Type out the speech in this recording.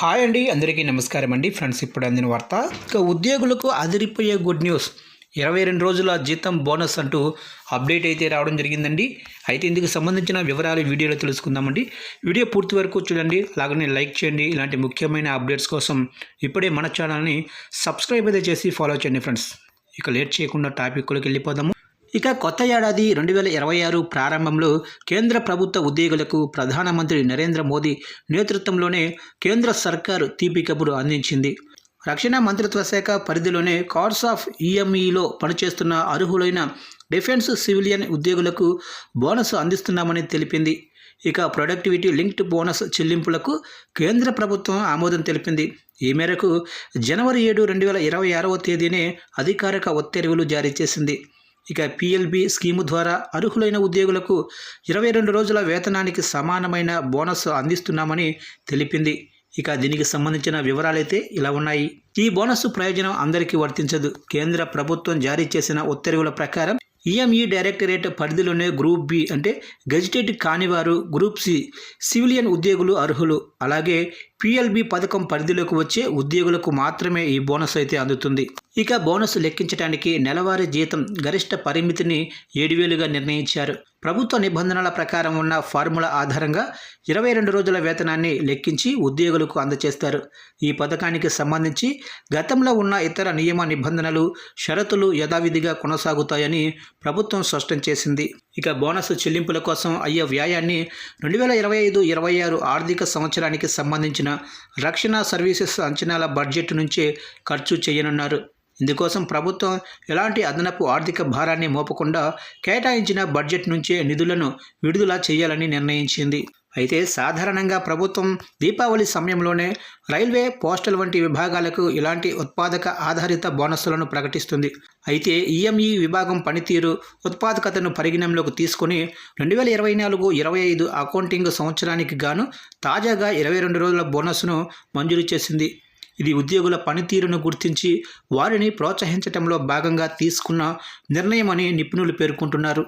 Hi అండి అందరికీ నమస్కారం అండి. ఫ్రెండ్స్ ఇప్పుడు అందిన వార్త. ఇక ఉద్యోగులకు అదిరిపోయే గుడ్ న్యూస్. ఇరవై రెండు రోజుల జీతం బోనస్ అంటూ అప్డేట్ అయితే రావడం జరిగిందండి. అయితే ఇందుకు సంబంధించిన వివరాలు వీడియోలో తెలుసుకుందామండి. వీడియో పూర్తి వరకు చూడండి. అలాగనే లైక్ చేయండి. ఇలాంటి ముఖ్యమైన అప్డేట్స్ కోసం ఇప్పుడే మన ఛానల్ని సబ్స్క్రైబ్ అయితే చేసి ఫాలో చేయండి ఫ్రెండ్స్. ఇక లేట్ చేయకుండా టాపిక్లోకి వెళ్ళిపోదాము. ఇక కొత్త ఏడాది రెండు వేల ఇరవై ఆరు ప్రారంభంలో కేంద్ర ప్రభుత్వ ఉద్యోగులకు ప్రధానమంత్రి నరేంద్ర మోదీ నేతృత్వంలోనే కేంద్ర సర్కారు తీపి కబురు అందించింది. రక్షణ మంత్రిత్వ శాఖ పరిధిలోనే కార్డ్స్ ఆఫ్ ఈఎంఈలో పనిచేస్తున్న అర్హులైన డిఫెన్స్ సివిలియన్ ఉద్యోగులకు బోనస్ అందిస్తున్నామని తెలిపింది. ఇక ప్రొడక్టివిటీ లింక్డ్ బోనస్ చెల్లింపులకు కేంద్ర ప్రభుత్వం ఆమోదం తెలిపింది. ఈ మేరకు జనవరి ఏడు రెండు వేల ఇరవై ఆరవ తేదీనే అధికారిక ఉత్తర్వులు జారీ చేసింది. ఇక పిఎల్బి స్కీము ద్వారా అర్హులైన ఉద్యోగులకు ఇరవై రెండు రోజుల వేతనానికి సమానమైన బోనస్ అందిస్తున్నామని తెలిపింది. ఇక దీనికి సంబంధించిన వివరాలైతే ఇలా ఉన్నాయి. ఈ బోనస్ ప్రయోజనం అందరికీ వర్తించదు. కేంద్ర ప్రభుత్వం జారీ చేసిన ఉత్తర్వుల ప్రకారం ఈఎంఈ డైరెక్టరేట్ పరిధిలోనే గ్రూప్ బి అంటే గెజిటెడ్ కానివారు గ్రూప్ సి సివిలియన్ ఉద్యోగులు అర్హులు. అలాగే పిఎల్బి పథకం పరిధిలోకి వచ్చే ఉద్యోగులకు మాత్రమే ఈ బోనస్ అయితే అందుతుంది. ఇక బోనస్ లెక్కించడానికి నెలవారీ జీతం గరిష్ట పరిమితిని ఏడు వేలుగా నిర్ణయించారు. ప్రభుత్వ నిబంధనల ప్రకారం ఉన్న ఫార్ములా ఆధారంగా ఇరవై రెండు రోజుల వేతనాన్ని లెక్కించి ఉద్యోగులకు అందజేస్తారు ఈ పథకానికి సంబంధించి గతంలో ఉన్న ఇతర నియమ నిబంధనలు షరతులు యథావిధిగా కొనసాగుతాయని ప్రభుత్వం స్పష్టం చేసింది. ఇక బోనస్ చెల్లింపుల కోసం అయ్యే వ్యయాన్ని రెండు వేల ఇరవై ఐదు ఇరవై ఆరు ఆర్థిక సంవత్సరానికి సంబంధించిన రక్షణ సర్వీసెస్ అంచనాల బడ్జెట్ నుంచే ఖర్చు చేయనున్నారు. ఇందుకోసం ప్రభుత్వం ఎలాంటి అదనపు ఆర్థిక భారాన్ని మోపకుండా కేటాయించిన బడ్జెట్ నుంచే నిధులను విడుదల చేయాలని నిర్ణయించింది. అయితే సాధారణంగా ప్రభుత్వం దీపావళి సమయంలోనే రైల్వే పోస్టల్ వంటి విభాగాలకు ఇలాంటి ఉత్పాదక ఆధారిత బోనస్లను ప్రకటిస్తుంది. అయితే ఈఎంఈ విభాగం పనితీరు ఉత్పాదకతను పరిగణనలోకి తీసుకుని రెండు వేల ఇరవై నాలుగు ఇరవై ఐదు అకౌంటింగ్ సంవత్సరానికి గాను తాజాగా ఇరవై రెండు రోజుల బోనస్ను మంజూరు చేసింది. ఇది ఉద్యోగుల పనితీరును గుర్తించి వారిని ప్రోత్సహించటంలో భాగంగా తీసుకున్న నిర్ణయమని నిపుణులు పేర్కొంటున్నారు.